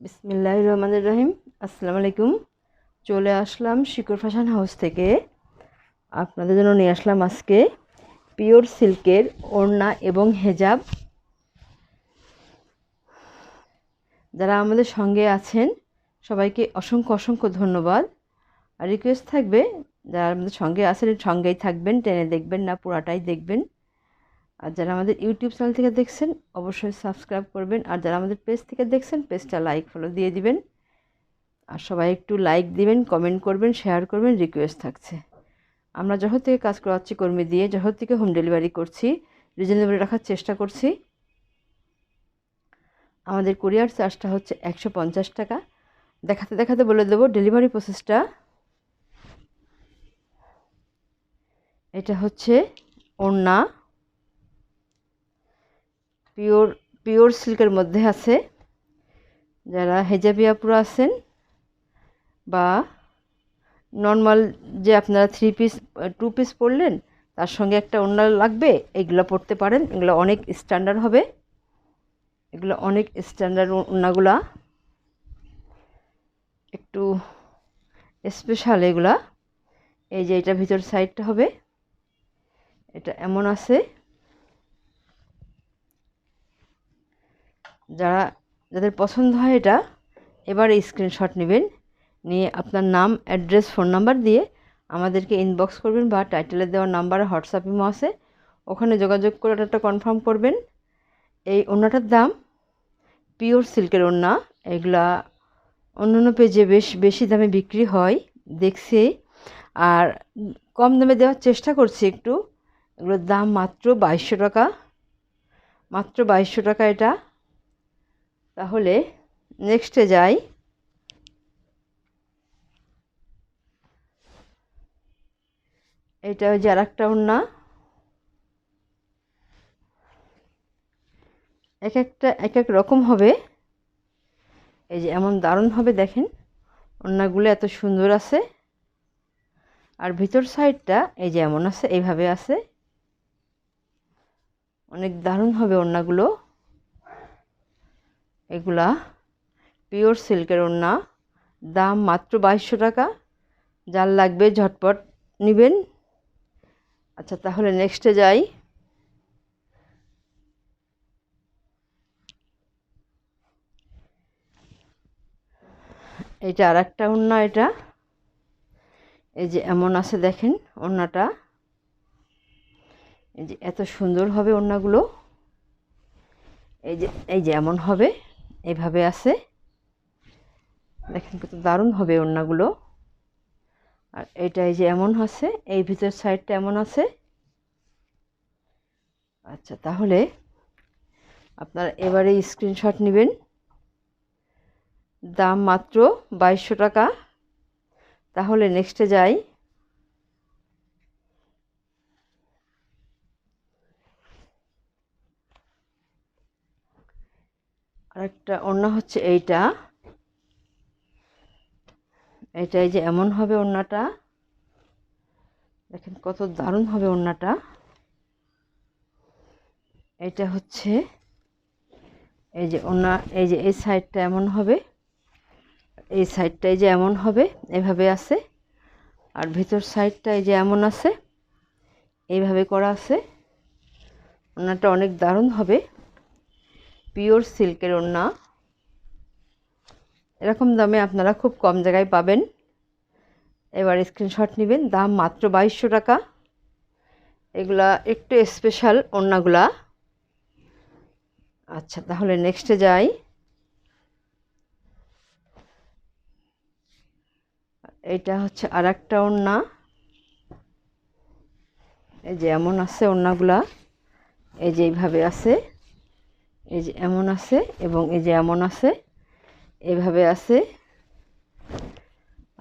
বিসমিল্লাহ রহমানুর রহিম আসসালামু আলাইকুম চলে আসলাম শিকর ফ্যাশন হাউস থেকে। আপনাদের জন্য নিয়ে আসলাম আজকে পিওর সিল্কের ওড়না এবং হেজাব। যারা আমাদের সঙ্গে আছেন, সবাইকে অসংখ্য অসংখ্য ধন্যবাদ। আর রিকোয়েস্ট থাকবে, যারা আমাদের সঙ্গে আছেন, সঙ্গেই থাকবেন, টেনে দেখবেন না, পুরাটাই দেখবেন। আর যারা আমাদের ইউটিউব চ্যানেল থেকে দেখছেন, অবশ্যই সাবস্ক্রাইব করবেন। আর যারা আমাদের পেজ থেকে দেখছেন, পেজটা লাইক ফলো দিয়ে দিবেন। আর সবাই একটু লাইক দিবেন কমেন্ট করবেন শেয়ার করবেন রিকোয়েস্ট থাকছে। আমরা যখন থেকে কাজ করাচ্ছি, কর্মী দিয়ে যখন থেকে হোম ডেলিভারি করছি। রিজনেবল রাখার চেষ্টা করছি। আমাদের কুরিয়ার চার্জটা হচ্ছে একশো পঞ্চাশ টাকা। দেখাতে দেখাতে বলে দেবো ডেলিভারি প্রসেসটা এটা হচ্ছে ওড়না। পিওর পিওর সিল্কের মধ্যে আছে। যারা হেজাবিয়াপুরা আছেন বা নর্মাল যে আপনারা থ্রি পিস টু পিস পরলেন, তার সঙ্গে একটা ওড়না লাগবে, এগুলো পরতে পারেন। এগুলো অনেক স্ট্যান্ডার্ড হবে। এগুলো অনেক স্ট্যান্ডার্ড ওড়নাগুলা। একটু স্পেশাল এগুলা। এই যে এটা ভিতর সাইডটা হবে। এটা এমন আছে। যারা, যাদের পছন্দ হয় এটা, এবার স্ক্রিনশট নেবেন, নিয়ে আপনার নাম অ্যাড্রেস ফোন নাম্বার দিয়ে আমাদেরকে ইনবক্স করবেন বা টাইটেলে দেওয়ার নাম্বারে হোয়াটসঅ্যাপ ইমো আছে, ওখানে যোগাযোগ করে ওটা কনফার্ম করবেন। এই ওড়নাটার দাম পিওর সিল্কের ওড়না, এগুলা অন্য অন্য পেজে বেশ, বেশি দামে বিক্রি হয়, দেখছি। আর কম দামে দেওয়ার চেষ্টা করছি একটু, এগুলোর দাম মাত্র বাইশশো টাকা, মাত্র বাইশশো টাকা এটা। তাহলে নেক্সটে যাই। এটা যে আর একটা ওড়না। এক একটা, এক এক রকম হবে। এই যে এমন দারুণ হবে, দেখেন। ওড়নাগুলো এত সুন্দর আছে। আর ভিতর সাইডটা এই যে এমন আছে, এইভাবে আছে। অনেক দারুণ হবে ওড়নাগুলো। এগুলা পিওর সিল্কের ওড়না। দাম মাত্র বাইশশো টাকা। যার লাগবে ঝটপট নেবেন। আচ্ছা তাহলে নেক্সটে যাই। এটা আর একটা ওড়না এটা। এই যে এমন আছে দেখেন ওড়নাটা। এই যে এত সুন্দর হবে ওড়নাগুলো। এই যে এই যে এমন হবে। এইভাবে আছে। দেখেন কত দারুণ হবে ওড়নাগুলো। আর এটা এই যে এমন আছে এই ভিতর সাইডটা এমন আছে। আচ্ছা তাহলে আপনারা এবারে স্ক্রিনশট নেবেন। দাম মাত্র বাইশশো টাকা। তাহলে নেক্সটে যাই। আরেকটা, ওড়না হচ্ছে এইটা। এটা এই যে এমন হবে ওড়নাটা। দেখেন কত দারুণ হবে ওড়নাটা। এটা হচ্ছে এই যে ওড়না, এই যে এই সাইডটা এমন হবে। এই সাইডটা এই যে এমন হবে, এভাবে আছে। আর ভিতর সাইডটা এই যে এমন আছে, এইভাবে করা আছে। ওড়নাটা অনেক দারুণ হবে। পিওর সিল্কের ওড়না। এরকম দামে আপনারা খুব কম জায়গায় পাবেন। এবার স্ক্রিনশট নেবেন, দাম মাত্র বাইশশো টাকা। এগুলা একটু স্পেশাল ওড়নাগুলা। আচ্ছা তাহলে নেক্সটে যাই। এটা হচ্ছে আর একটা ওড়না। এই যে এমন আছে ওড়নাগুলা। এই যে এইভাবে আছে। এই যে এমন আছে এবং এই যে এমন আছে, এভাবে আছে।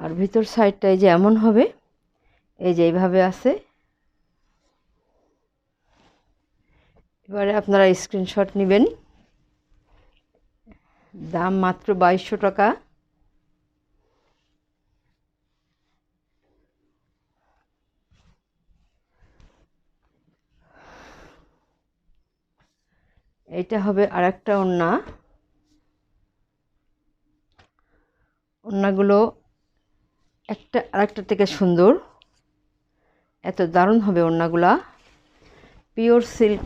আর ভিতর সাইডটা এই যে এমন হবে, এই যে এইভাবে আছে। এবারে আপনারা স্ক্রিনশট নেবেন। দাম মাত্র বাইশশো টাকা। এইটা হবে আর একটা ওড়না। ওড়নাগুলো একটা, আরেকটা থেকে সুন্দর। এত দারুণ হবে ওড়নাগুলা। পিওর সিল্ক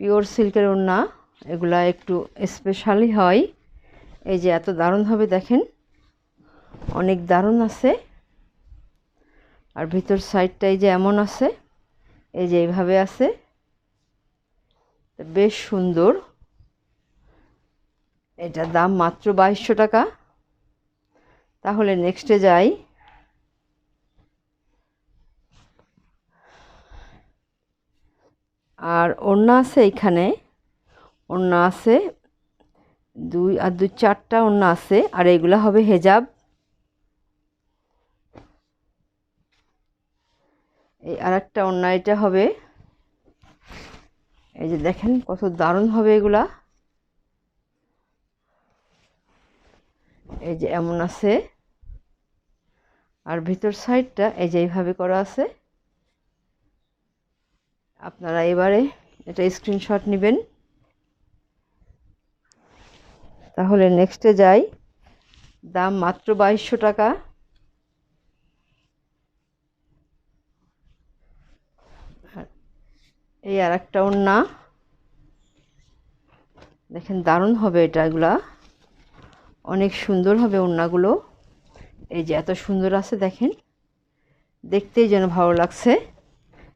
পিওর সিল্কের ওড়না, এগুলা একটু স্পেশালি হয়। এই যে এত দারুণ হবে দেখেন। অনেক দারুণ আছে। আর ভিতর সাইডটাই যে এমন আছে, এই যে এইভাবে আছে। বেশ সুন্দর। এটার দাম মাত্র বাইশশো টাকা। তাহলে নেক্সটে যাই। আর ওড়না আছে এখানে। ওড়না আছে, দুই আর দুই চারটা ওড়না আছে, আর এগুলা হবে হেজাব। এই আর একটা ওড়না, এটা হবে এই যে দেখেন কত দারুণ হবে এগুলা। এই যে এমন আছে। আর ভিতর সাইডটা এই যে এইভাবে করা আছে। আপনারা এবারে এটা স্ক্রিনশট নেবেন। তাহলে নেক্সটে যাই। দাম মাত্র বাইশশো টাকা। এই আর একটা ওড়না। দেখেন দারুণ হবে এটাগুলা অনেক সুন্দর হবে ওড়নাগুলো। এই যে এত সুন্দর আছে দেখেন। দেখতেই যেন ভালো লাগছে।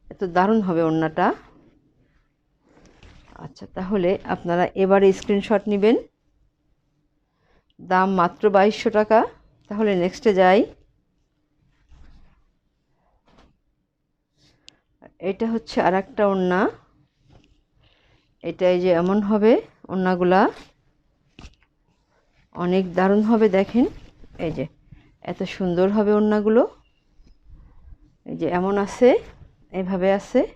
এত দারুণ হবে ওড়নাটা। আচ্ছা তাহলে আপনারা এবারে স্ক্রিনশট নেবেন। দাম মাত্র বাইশশো টাকা। তাহলে নেক্সটে যাই। এটা হচ্ছে আর একটা ওড়না এটাই যে এমন হবে ওড়নাগুলা। অনেক দারুণ হবে দেখেন। এই যে, এত সুন্দর হবে ওড়নাগুলো। এই যে এমন আছে, এভাবে আছে।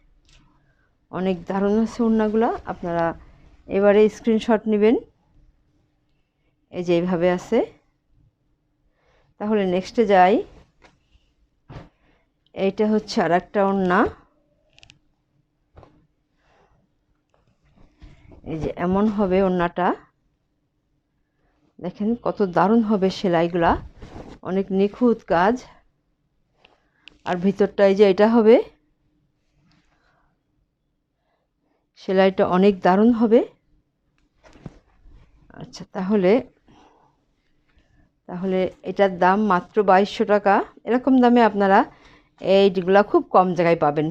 অনেক দারুণ আছে ওড়নাগুলো। আপনারা এবারে স্ক্রিনশট নেবেন। এই যে এইভাবে আছে। তাহলে নেক্সটে যাই। এইটা হচ্ছে আর একটা ওড়না। এই যে এমন হবে ওড়নাটা। দেখেন কত দারুণ হবে সেলাইগুলা। অনেক নিখুঁত কাজ। আর ভিতরটাই যে এটা হবে। সেলাইটা অনেক দারুণ হবে। আচ্ছা তাহলে তাহলে এটার দাম মাত্র বাইশশো টাকা। এরকম দামে আপনারা এইগুলা খুব কম জায়গায় পাবেন।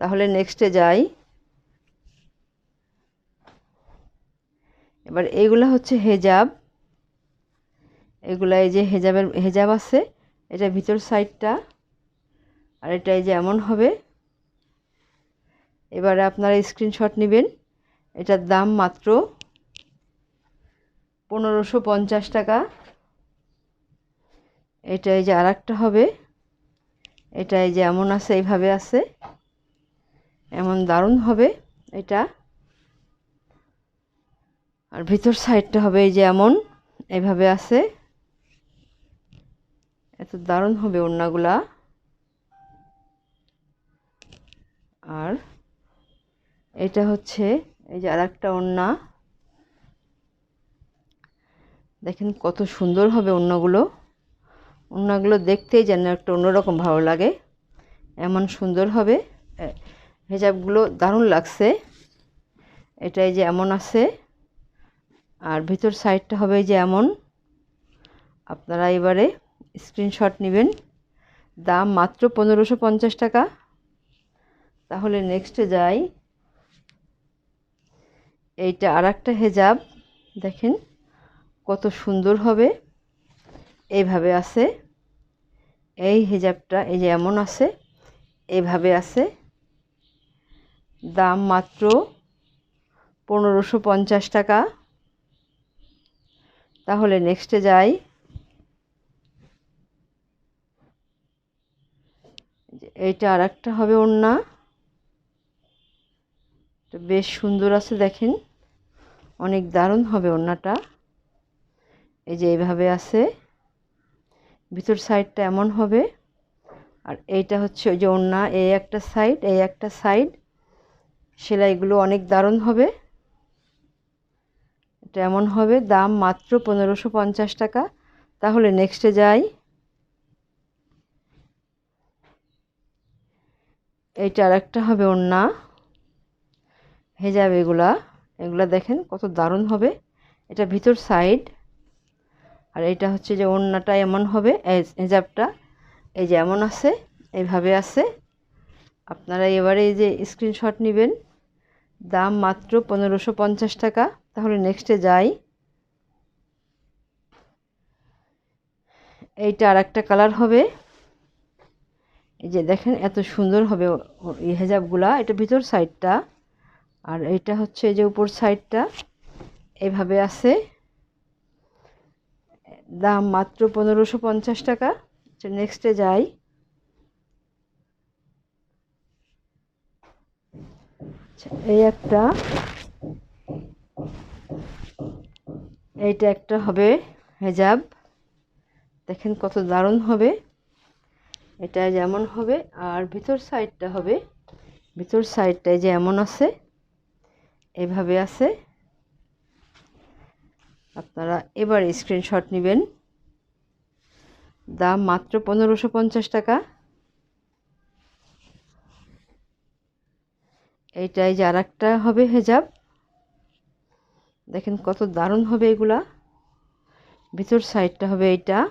তাহলে নেক্সটে যাই। এবার এইগুলো হচ্ছে হেজাব। এগুলা এই যে হেজাবের, হেজাব আছে, এটা ভিতর সাইডটা, আর এটা এই যে এমন হবে। এবারে আপনারা স্ক্রিনশট নেবেন, এটার দাম মাত্র পনেরোশো পঞ্চাশ টাকা। এটা এই যে আর হবে, এটা এই যে এমন আছে, এইভাবে আছে। এমন দারুণ হবে এটা। আর ভিতর সাইডটা হবে এই যে এমন, এভাবে আছে। এত দারুণ হবে ওড়নাগুলা। আর এটা হচ্ছে এই যে আর একটা ওড়না। দেখেন কত সুন্দর হবে ওড়নাগুলো। ওড়নাগুলো দেখতেই যেন একটা অন্যরকম ভালো লাগে। এমন সুন্দর হবে। হেজাবগুলো দারুণ লাগছে। এটাই যে এমন আছে। আর ভিতর সাইডটা হবে যে এমন আপনারা এবারে স্ক্রিনশট নেবেন। দাম মাত্র পনেরোশো পঞ্চাশ টাকা। তাহলে নেক্সটে যাই। এইটা আর একটা হেজাব। দেখেন কত সুন্দর হবে। এইভাবে আছে। এই হেজাবটা এই যে এমন আছে এইভাবে আছে। দাম মাত্র পনেরোশো পঞ্চাশ টাকা। তাহলে নেক্সটে যাই। এইটা আর একটা হবে ওড়না। বেশ সুন্দর আছে দেখেন। অনেক দারুণ হবে ওড়নাটা। এই যে এইভাবে আছে। ভিতর সাইডটা এমন হবে। আর এইটা হচ্ছে ওই যে ওড়না, এই একটা সাইড, এই একটা সাইড। সেলাইগুলো অনেক দারুণ হবে। এমন হবে, দাম মাত্র পনেরোশো পঞ্চাশ টাকা। তাহলে নেক্সটে যাই। এইটা আর একটা হবে ওড়না। হেজাব এগুলা। এগুলা দেখেন কত দারুণ হবে। এটা ভিতর সাইড আর এটা হচ্ছে যে ওড়নাটা এমন হবে হেজাবটা। এই যে এমন আছে এইভাবে আছে। আপনারা এবারে এই যে স্ক্রিনশট নেবেন। দাম মাত্র পনেরোশো পঞ্চাশ টাকা। তাহলে নেক্সটে যাই। এইটা আর একটা কালার হবে। এই যে দেখেন এত সুন্দর হবে এই হেজাবগুলা। এটা ভিতর সাইডটা আর এইটা হচ্ছে এই যে উপর সাইডটা এভাবে আছে। দাম মাত্র পনেরোশো পঞ্চাশ টাকা। নেক্সটে যাই। আচ্ছা, এই একটা। এইটা একটা হবে হেজাব। দেখেন কত দারুণ হবে। এটা যেমন হবে, আর ভিতর সাইডটা হবে। ভিতর সাইডটায় যে এমন আছে, এভাবে আছে। আপনারা এবার স্ক্রিনশট নেবেন। দাম মাত্র পনেরোশো পঞ্চাশ টাকা। এইটাই যে আর একটা হবে হেজাব। দেখেন কত দারুণ হবে এগুলা। ভিতর সাইডটা হবে এইটা।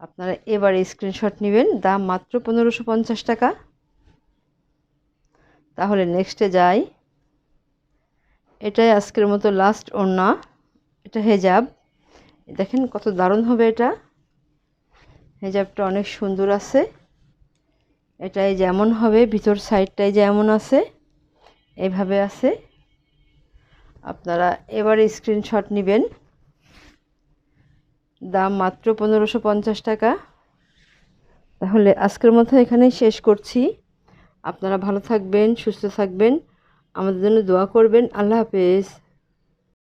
আপনারা এবার স্ক্রিনশট নেবেন, দাম মাত্র পনেরোশো পঞ্চাশ টাকা। তাহলে নেক্সটে যাই। এটাই আজকের মতো লাস্ট ওড়না, এটা হেজাব। দেখেন কত দারুণ হবে এটা। হেজাবটা অনেক সুন্দর আছে। এটাই যেমন হবে, ভিতর সাইডটাই যেমন আছে। এভাবে আছে। আপনারা এবারে স্ক্রিনশট নেবেন। দাম মাত্র পনেরোশো পঞ্চাশ টাকা। তাহলে আজকের মতো এখানেই শেষ করছি। আপনারা ভালো থাকবেন, সুস্থ থাকবেন। আমাদের জন্য দোয়া করবেন। আল্লাহ হাফেজ।